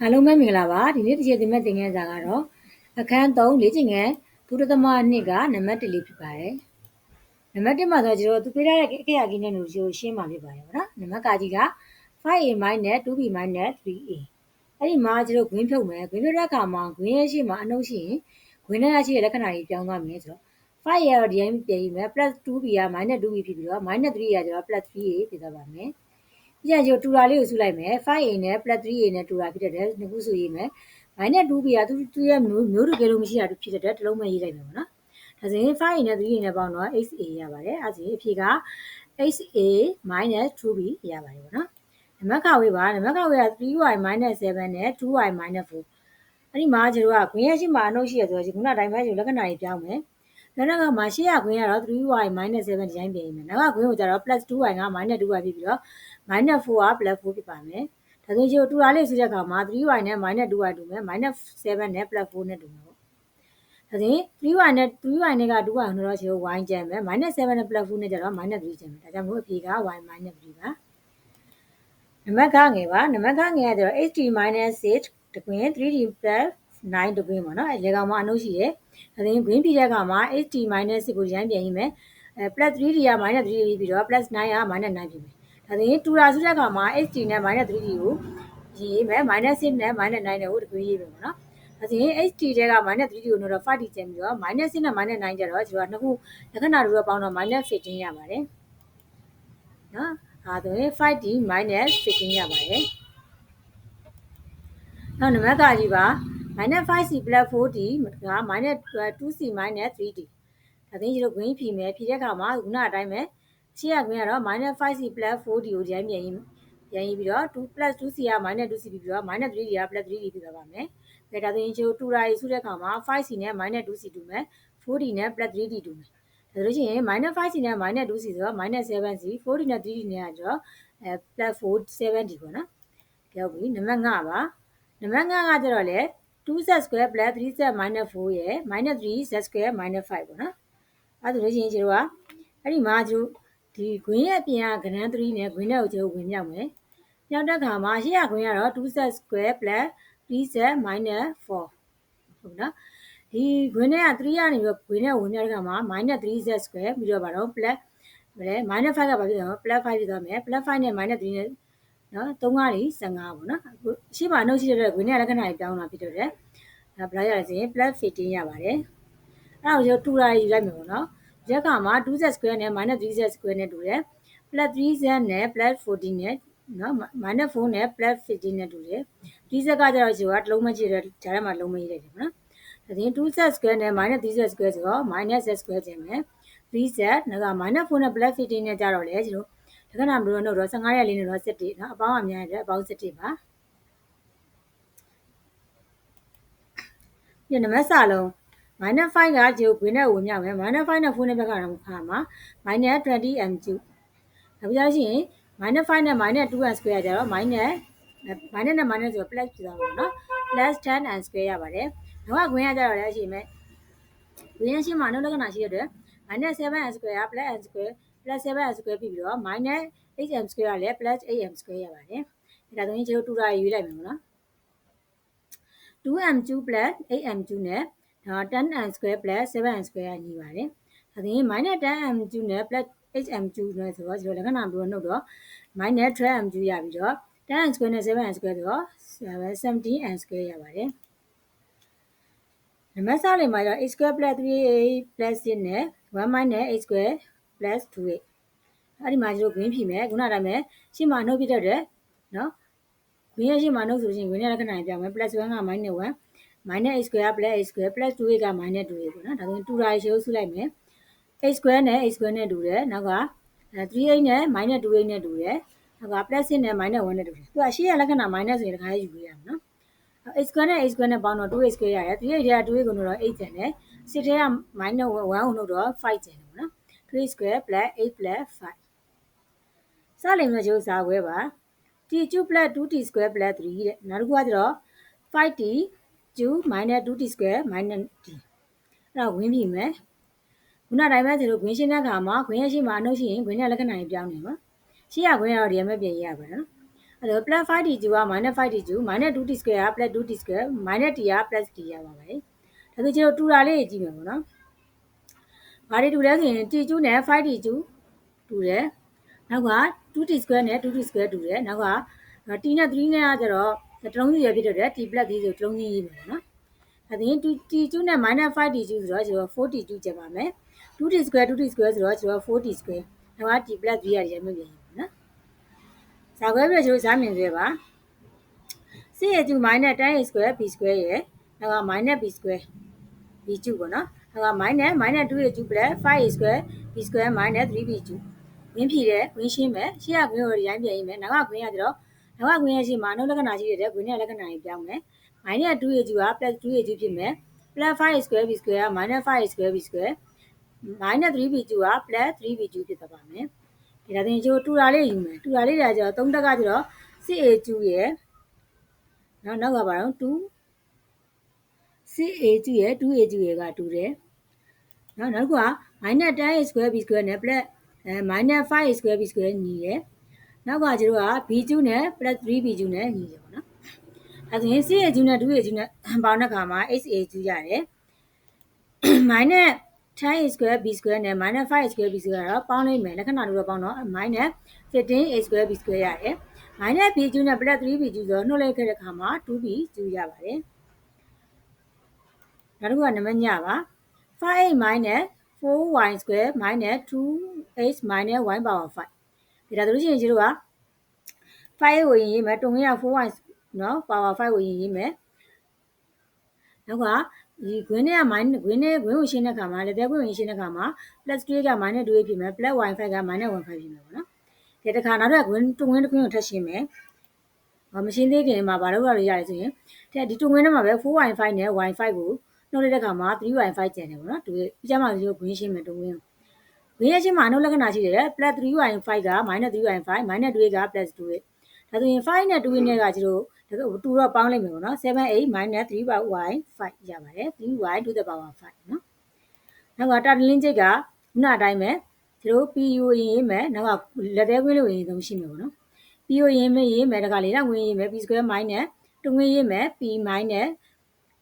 အားလုံးပဲမင်္ဂလာပါဒီနေ့တစ်ချက်သင်မဲ့သင်ခန်းစာကတော့အခန်း3လေ့ကျင့်ခန်းဒုတိယသမနှစ်ကနံပါတ်1လေးဖြစ်ပါတယ်နံပါတ်1မှာဆိုကျွန်တော်သူပေးထားတဲ့အခရာကြီးနဲ့လို့ရှင်းမှာဖြစ်ပါတယ်ဗောနော်နံပါတ်ကကြီးက 5a 2b 3a အဲ့ဒီမှာကျွန်တော်ဂွင်းဖြုတ်မယ်ဂွင်းဖြုတ်တဲ့အခါမှာဂွင်းရဲ့ရှေ့မှာအနှုတ်ရှိရင်ဂွင်းနဲ့ရရှိတဲ့လက္ခဏာကြီးပြောင်းသွားမယ်ဆိုတော့5ရတော့ဒီတိုင်းပြင်ပြီးမယ် +2b က -2b ဖြစ်ပြီးတော့ -3 ရကျတော့ +3a ဖြစ်သွားပါမယ် ပြန်ကျတူတာလေးကိုစုလိုက်မယ် 5a နဲ့ +3a နဲ့တူတာဖြစ်တဲ့အတွက်နှစ်ခုစုရေးမယ် minus 2b ကသူသူရဲ့မျိုးမျိုးတူကလေးမရှိတာဖြစ်တဲ့အတွက်တစ်လုံးပဲရေးလိုက်မယ်ပေါ့နော်ဒါဆိုရင် 5a နဲ့ 3a နဲ့ပေါင်းတော့ 8a ရပါတယ်အဲဒါဆိုရင်အဖြေက 8a 2b ရပါတယ်ပေါ့နော်နံပါတ်ခါဝေးပါနံပါတ်ခါဝေးက 3y 7နဲ့ 2y 4အဲ့ဒီမှာကျတို့ကခွင့်ရရှိမှာအနှုတ်ရှိရဆိုတော့ခုနတိုင်းပဲကျလက္ခဏာကြီးပြောင်းမယ် နောက်တော့မှာရှေ့ရခွင့်ရတော့ 3y 7ဒီတိုင်းပြင်မယ်နောက်ကခွင့်ကိုကျတော့ +2y က -2y ဖြစ်ပြီးတော့ minus 4က plus 4ဖြစ်ပါမယ်။ဒါဆိုရင်တူတာလေးဆိုတဲ့အခါမှာ 3y နဲ့ minus 2y တူမယ် minus 7နဲ့ plus 4နဲ့တူမယ်ပေါ့။ဒါဆိုရင် 3y နဲ့ 3y နဲ့က 2y ဟိုတော့ရှိ y ကျန်မယ် minus 7နဲ့ plus 4နဲ့ကျတော့ minus 3ကျန်မယ်။ဒါကြောင့်မို့အဖြေက y minus 3ပါ။နံပါတ်ကငယ်ပါနံပါတ်ကငယ်ကကျတော့ ht minus 6တကွင်း 3d plus 9တကွင်းပေါ့နော်အဲလေကောင်မှအနှုတ်ရှိတယ်။ ဒါဆိုရင် green ပြည်တဲ့အခါမှာ ht minus 6ကိုရမ်းပြန်ရေးမယ်။အဲ plus 3d က minus 3d ပြီးတော့ plus 9က minus 9ဖြစ်မယ်ဒါဆိုရင်တူတာစုတဲ့အခါမှာ ht နဲ့ -3t ကိုရေးမယ် -6 နဲ့ -9 နဲ့ကိုတကွေးရေးမယ်ပေါ့နော်။ဒါဆိုရင် ht တဲက -3t ကိုနှုတ်တော့ 5t ကျန်ပြီးတော့ -6 နဲ့ -9 ကျတော့ကျွန်တော်နှစ်ခုလက္ခဏာတို့တော့ပေါင်းတော့ -15 ရပါတယ်။နော်။ဒါဆိုရင် 5t -15 ရပါတယ်။နောက်နံပါတ်ကကြီးပါ -5c 4t က -2c 3t ဒါသိရင်ကျွန်တော် green ဖြီမယ်ဖြီတဲ့အခါမှာခုနအတိုင်းပဲရှေ့ကခွင့်ကတော့ -5c 4d ကိုဒီတိုင်းပြန်ရေးပြန်ရေးပြီးတော့2 2c က -2c ပြီးပြီးတော့ -3d က +3d ဖြစ်သွားပါမယ်။ဒါဒါဆိုရင်ကျိုးတူတာရေးစုတဲ့အခါမှာ 5c နဲ့ -2c တူမယ် 4d နဲ့ +3d တူမယ်။ဒါဆိုလို့ရှိရင် -5c နဲ့ -2c ဆိုတော့ -7c 4d နဲ့ 3d နဲ့ကကျတော့အဲ +4 7d ပေါ့နော်။ကြောက်ပြီနံပါတ်5ပါ။နံပါတ်5ကကျတော့လေ 2z square 3z 4ရယ် -3z square 5ပေါ့နော်။အဲဒါဆိုလို့ရှိရင်ကျတော့အဲ့ဒီမှာကျတော့ဒီဂွင်းရဲ့အပြင်ကကဏ္ဍ3နဲ့ဂွင်းနဲ့ကိုကျိုးဝင်မြောက်မယ်။မြောက်တဲ့ခါမှာရှေ့ရဂွင်းကတော့ 2z square 3z 4ဟုတ်နော်။ဒီဂွင်းနဲ့က3ကနေပြီးဂွင်းနဲ့ဝင်မြောက်တဲ့ခါမှာ -3z square ပြီးတော့ဗါတော့ plus ဗလဲ -5 ကဘာဖြစ်သွားမလဲ plus 5ဖြစ်သွားမယ် plus 5နဲ့ -3 နဲ့ နော်3ကလေး15ပေါ့နော်အခုရှေ့မှာနှုတ်ရှိတဲ့ဂွင်းနဲ့လက္ခဏာကြီးပြောင်းလာဖြစ်တော့တယ်။ဒါဘယ်လောက်ရလဲဆိုရင် plus 15ရပါတယ်။အဲ့ဒါကိုတူတာယူလိုက်မယ်ပေါ့နော်။ရက်ကမှာ 2z square နဲ့ -3z square နဲ့တူတယ် plus 3z နဲ့ plus 14နဲ့နော် minus 4နဲ့ plus 15နဲ့တူတယ် 3z ကကြတော့ဒီကတစ်လုံးမကြည့်တယ်ဒါထဲမှာလုံးမရေးလိုက်တယ်ပေါ့နော်ဒါပြင် 2z square နဲ့ -3z square ဆိုတော့ -z square ကျင်မယ် 3z နောက်က -4 နဲ့ plus 15နဲ့ကြတော့လေကျတို့ ဒါကနာမလို့တော့15ရက်လေးနဲ့တော့17နော်အပေါင်းအများရဲ့အပေါင်း17ပါဒီနံပါတ်စာလုံး minus 5ကဂျိုဂွင်းနဲ့ဝင်မြောက်မယ် minus 5နဲ့4နဲ့ဘက်ကတော့ခါမှာ minus 20 m cube နောက်ပြီးတော့ရှိရင် minus 5နဲ့ minus 2m square ကြတော့ minus minus နဲ့ minus ဆိုတော့ plus ဖြစ်သွားမှာနော် plus 10m square ရပါတယ်နောက်ကဂွင်းကကြတော့လည်းရှိမယ်ဂွင်းရရှိမှာနှုတ်လက္ခဏာရှိရတဲ့ minus 7m square plus m square plus 7m square ပြီးပြီးတော့ minus 8m square ကလည်း plus 8m square ရပါတယ်ဒါဆိုရင်ကျွန်တော်တူတာရွေးလိုက်မယ်နော် 2m2 plus 8m2 နဲ့ဒါ 10m square plus 7m square ကညီပါတယ်။ဒါဆိုရင် minus 10m2 နဲ့ plus 8m2 နဲ့ဆိုတော့ဒီလိုလက္ခဏာမျိုးနှုတ်တော့ minus 12m2 ရပြီးတော့ 10m square နဲ့ 7m square ဆိုတော့ 17m square ရပါတယ်။နံပါတ်စလေးမှာတော့ x square plus 3a plus 6နဲ့1 minus x square plus 2a အဲ့ဒီမှာကျတော့ green ဖြီမယ်ခုနတိုင်းပဲရှင်းမှာနှုတ်ပြတတ်တယ်နော် green ရရှင်းမှာနှုတ်ဆိုရင် green ရလက္ခဏာပြောင်းမယ် plus 1က minus 1 minus a square plus a square plus 2a က minus 2a ပေါ့နော်ဒါဆိုရင်တူတာရေရှုပ်စုလိုက်မယ် a square နဲ့ a square နဲ့တူတယ်နောက်က 3a နဲ့ minus 2a နဲ့တူတယ်နောက်က plus 6နဲ့ minus 1နဲ့တူတယ်သူကရှေ့ရလက္ခဏာ minus ဆိုရင်တခါယူရမှာနော် a square နဲ့ a square နဲ့ပေါင်းတော့ 2a square ရတယ် 3a ထဲက 2a ကိုနှုတ်တော့8ကျန်တယ်6ထဲက minus 1ကိုနှုတ်တော့5ကျန်တယ်ပေါ့နော် 3 square plus 8 plus 5စလိမ်မျိုးကျိုးစားခွဲပါ t2 plus 2t square plus 3တဲ့နောက်တစ်ခုကကျတော့ 5t 2 minus 2t square minus t အဲ့ဒါဝင်ပြီမယ်ခုနတိုင်းပဲကျွန်တော်ဂွင်းရှင်းတဲ့အခါမှာဂွင်းရရှိမှာအနှုတ်ရှိရင်ဂွင်းရဲ့လက္ခဏာကြီးပြောင်းနေပါရှေ့ရဂွင်းရတော့ဒီမှာပြင်ရပါနော်အဲ့တော့ plus 5d2 က minus 5d2 minus 2t square က plus 2t square minus t က plus t ရပါမယ်ဒါဆိုကျွန်တော်တူတာလေးကြည့်မယ်ပေါ့နော် ဘာတွေတူလဲဆိုရင် t2 နဲ့ 5d2 တူတယ်နောက်က 2t square နဲ့ 2t square တူတယ်နောက်က t နဲ့ 3နဲ့ကကျတော့တစ်လုံးစီရဖြစ်တဲ့ t plus 3ဆိုတစ်လုံးစီရေးမယ်နော်အဲ့ဒါရင် t2 နဲ့ minus 5t2 ဆိုတော့ကျွန်တော် 4t2 ကျက်ပါမယ် 2t square 2t square ဆိုတော့ကျွန်တော် 4t square နောက်က t plus 3ရတယ်မပြင်ဘူးနော်ဇာခွဲပြကျွန်တော်ဇာမြင်သေးပါ6ရဲ့2 minus 10a square b square ရဲ့နောက်က minus b square b2 ပေါ့နော်နော က်က minus minus 2ရဲ့2 plus 5a square b square minus 3b2 ဝင်းဖြည့်တယ်ဝင်းရှင်းမယ်ရှေ့ကခွင်းကိုရိုင်းပြန်ရေးမယ်နောက်ကခွင်းကကျတော့နောက်ကခွင်းရဲ့ရှေ့မှာနှုတ်လက္ခဏာရှိတဲ့ခွင်းရဲ့လက္ခဏာကြီးပြောင်းမယ် minus 2ရဲ့2က plus 2ရဲ့2ဖြစ်မယ် plus 5 square b square က minus 5 square b square minus 3b2 က plus 3b2 ဖြစ်သွားပါမယ်ဒီဒါတင်ကျိုးတူတာလေးယူမယ်တူတာလေးတွေကကျတော့3တက်ကကျတော့ 6a2 ရဲ့နော်နောက်ကပါတော့ 2 6a2 ရဲ့ 2a2 ရဲ့ကတူတယ် နော်နောက်က minus 10a square b square နဲ့ plus အဲ minus 5a square b square ညီရယ်နောက်ကကျတော့ b2 နဲ့ plus 3b2 နဲ့ညီရယ်ပေါ့နော်အဲဆိုရင် 6a2 နဲ့ 2a2 နဲ့ပေါင်းတဲ့အခါမှာ 8a2 ရတယ် minus 10a square b square နဲ့ minus 5a square b square ကတော့ပေါင်းလိုက်မယ်လက္ခဏာတို့တော့ပေါင်းတော့ minus 15a square b square ရတယ် minus b2 နဲ့ plus 3b2 ဆိုတော့နှုတ်လိုက်ခဲ့တဲ့အခါမှာ 2b2 ရပါတယ်နောက်တစ်ခုကနံပါတ်ညပါ 5a minus 4y square minus 2h minus y power 5ဒါဆိုလို့ရှိရင်ကျတို့က5ကိုရင်ရေးမယ်တုံးရ 4y နော် power 5ကိုရင်ရေးမယ်နောက်ကဒီ green နဲ့က minus green နဲ့ green ကိုရှင်းတဲ့အခါမှာလက်သေး green ကိုရှင်းတဲ့အခါမှာ plus 2က minus 2ဖြစ်မယ် plus y5 က minus 1 5ဖြစ်မယ်ပေါ့နော်ဒီတစ်ခါနောက်တော့ green တုံးဝင်းတစ်ခုကိုထပ်ရှင်းမယ်ဘာမရှင်းသေးခင်မှာဘာလို့ရရရလဲဆိုရင်ဒီတုံးဝင်းထဲမှာပဲ 4y5 နဲ့ y5 ကို နှုတ်လိုက်တဲ့အခါမှာ 3y5 ကျန်တယ်ပေါ့နော်ဒီပြကြမှာဒီလို green ရှင်းမယ်တုံးဝင်းဝင်းရချင်းမှာအနှုတ်လက္ခဏာရှိတယ် plus 3y5 က minus 3y5 minus 2က plus 2ဒါဆိုရင်5နဲ့2နဲ့ကကျတော့တူတော့ပေါင်းလိုက်မယ်ပေါ့နော်7 8 minus 3y 5ရပါတယ် 3y to the power 5နော်နောက်ကတာတလင်းချိတ်ကခုနအတိုင်းပဲကျတို့ PU ရင်ရေးမယ်နောက်ကလက်သေးခွင်းလို့ရင်သုံးရှိမယ်ပေါ့နော် PU ရင်မရေးမယ်တခါလေတော့ဝင်ရေးမယ် P square minus တူငွေရေးမယ် P minus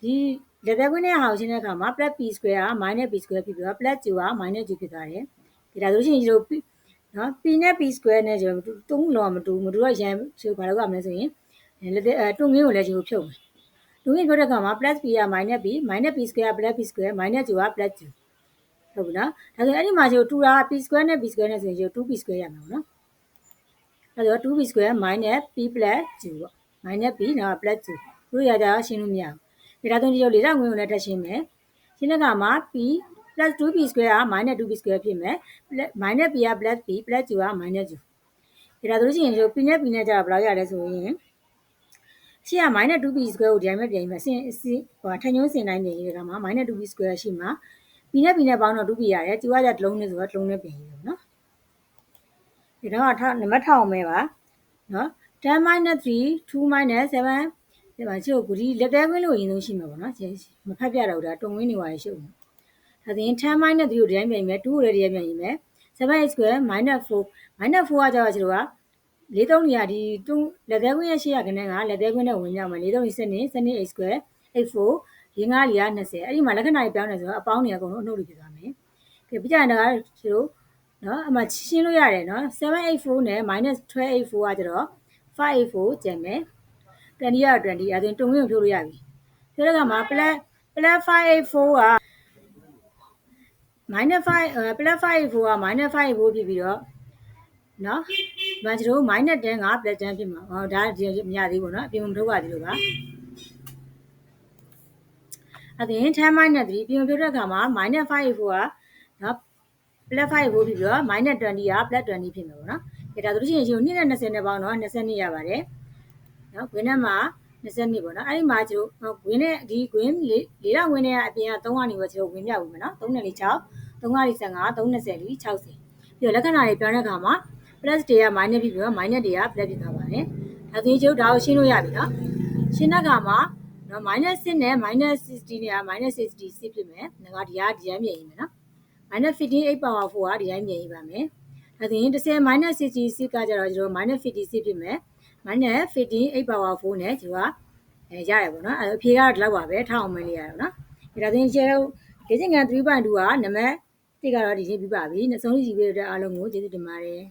ဒီ လက်သေးခွင်းနဲ့ဟာကိုရှင်းတဲ့အခါမှာ plus P square က minus P square ဖြစ်ပြီးတော့ plus 2က minus 2ဖြစ်သွားတယ်ဒီဒါဆိုရှင်ကျတို့နော် P နဲ့ P square နဲ့ကျတော့တုံးလောမတူမတူတော့ရန်ဆိုဘာလို့ကမလဲဆိုရင်လက်သေးတုံးငင်းကိုလည်းကျတို့ဖြုတ်မယ်တုံးငင်းဖြုတ်တဲ့အခါမှာ plus P က minus P minus P square plus P square minus 2က plus 2ဟုတ်ပြီနော်ဒါဆိုအဲ့ဒီမှာကျတို့တူတာ P square နဲ့ P square နဲ့ဆိုရင်ကျတို့ 2P square ရမှာပေါ့နော်အဲ့တော့ 2P square minus P plus 2ပေါ့ minus P နော် plus 2တို့ရကြရှင်းလို့မရဘူး ဒါဆိုဒီလိုလေးတော့ငွေကိုလည်းထပ်ရှင်းမယ်ရှင်းတဲ့အခါမှာ P plus 2p square က minus 2p square ဖြစ်မယ် minus p က plus p plus 2က minus 2ဒါဆိုလို့ရှိရင်ဒီ p နဲ့ p နဲ့ကြာဘယ်လောက်ရလဲဆိုရင်ရှေ့က minus 2p square ကိုဒီတိုင်းပဲပြင်ပြီးဆင်ဟိုထညုံးစင်တိုင်းပြင်ရေးကမှာ minus 2p square ရှိမှာ p နဲ့ p နဲ့ပေါင်းတော့ 2p ရတယ်ကျူကကြတစ်လုံးနဲ့ဆိုတော့တစ်လုံးနဲ့ပြင်ရေးပေါ့နော်ဒီတော့ထားနံပါတ်ထောင်မဲပါနော်10 minus 3 2 minus 7 ဒီမှာကျုပ်ကဒီလက်တဲခွင်းလို့ရင်ဆုံးရှိမှာပေါ့နော်မဖတ်ပြတော့ဒါတုံဝင်းနေပါရရှုပ်မှာဒါဆိုရင်10 minus 3ကိုဒီတိုင်းပြန်မယ်2ကိုလည်းဒီတိုင်းပြန်ရေးမယ်7 square minus 4 minus 4ကကျတော့ကျွန်တော်ကလေးသုံးနေရဒီတူလက်သေးခွင်းရဲ့ရှေ့ရခနဲ့ကလက်သေးခွင်းနဲ့ဝင်ကြမှာလေးသုံးစနစ်စနစ် x square x4 ရင်းကားလီက20အဲ့ဒီမှာလက္ခဏာကြီးပြောင်းနေဆိုတော့အပေါင်းတွေအကုန်လုံးအနှုတ်တွေဖြစ်သွားမယ်။ဒီပြကြရင်တော့ကျွန်တော်နော်အမှရှင်းလို့ရတယ်နော်784နဲ့ -1284 ကကျတော့584ကျန်မယ်။ 20ရ20အဲဒါတုံးဝင်ဖြိုးလို့ရပြီ။ဆိုတော့ကမှာ plus plus 584က minus 5 plus 5 4က minus 5 4ဖြစ်ပြီးတော့နော်။ဒါကျတို့ minus 10က plus 10ဖြစ်မှာ။ဟောဒါဒီမရသေးဘူးနော်။အပြင်မထုတ်ပါသေးလို့ပါ။အဲ့ဒါရင်10 minus 3ပြင်ပြတဲ့အခါမှာ minus 5 4ကနော် plus 5 4ဖြစ်ပြီးတော့ minus 20က plus 20ဖြစ်မှာပေါ့နော်။ဒါဆိုလို့ရှိရင်ရှင်2နဲ့20နဲ့ပေါင်းတော့20ရပါတယ်။ နော်။ဝင်းထဲမှာ20နှစ်ပေါ့နော်အဲ့ဒီမှာကျတို့ဝင်းနဲ့ဒီဝင်းလေးလေးတော့ဝင်းနဲ့အပြင်က3ကနေပဲကျတို့ဝင်းပြဘူးမယ်နော်3နဲ့6 3ကနေ15 320လီ60ပြီးတော့လက္ခဏာတွေပြောင်းတဲ့အခါမှာ plus တွေက minus ဖြစ်ပြီးတော့ minus တွေက plus ဖြစ်သွားပါတယ်ဒါဆိုရင်ကျတို့ဒါကိုရှင်းလို့ရပြီနော်ရှင်းတဲ့အခါမှာနော် minus 6နဲ့ minus 60နဲ့ minus 66ဖြစ်မယ်ငါဒီကဒီတိုင်းပြင်ရေးမယ်နော် minus 58 8 power 4ကဒီတိုင်းပြင်ရေးပါမယ်ဒါဆိုရင်10 minus 66ကကျတော့ကျတို့ minus 56ဖြစ်မယ် minus 15 8 power 4နဲ့ဒီကအဲရတယ်ပေါ့နော်အဲအဖြေကတော့ဒီလောက်ပါပဲထားအောင်မလေးရတော့နော်ဒါသင်ရှယ်လေ့ကျင့်ခန်း3.2ကနံပါတ်1ကတော့ဒီချင်းပြပါပြီနောက်ဆုံးကြည့်ပေးတဲ့အားလုံးကိုကျေးဇူးတင်ပါတယ်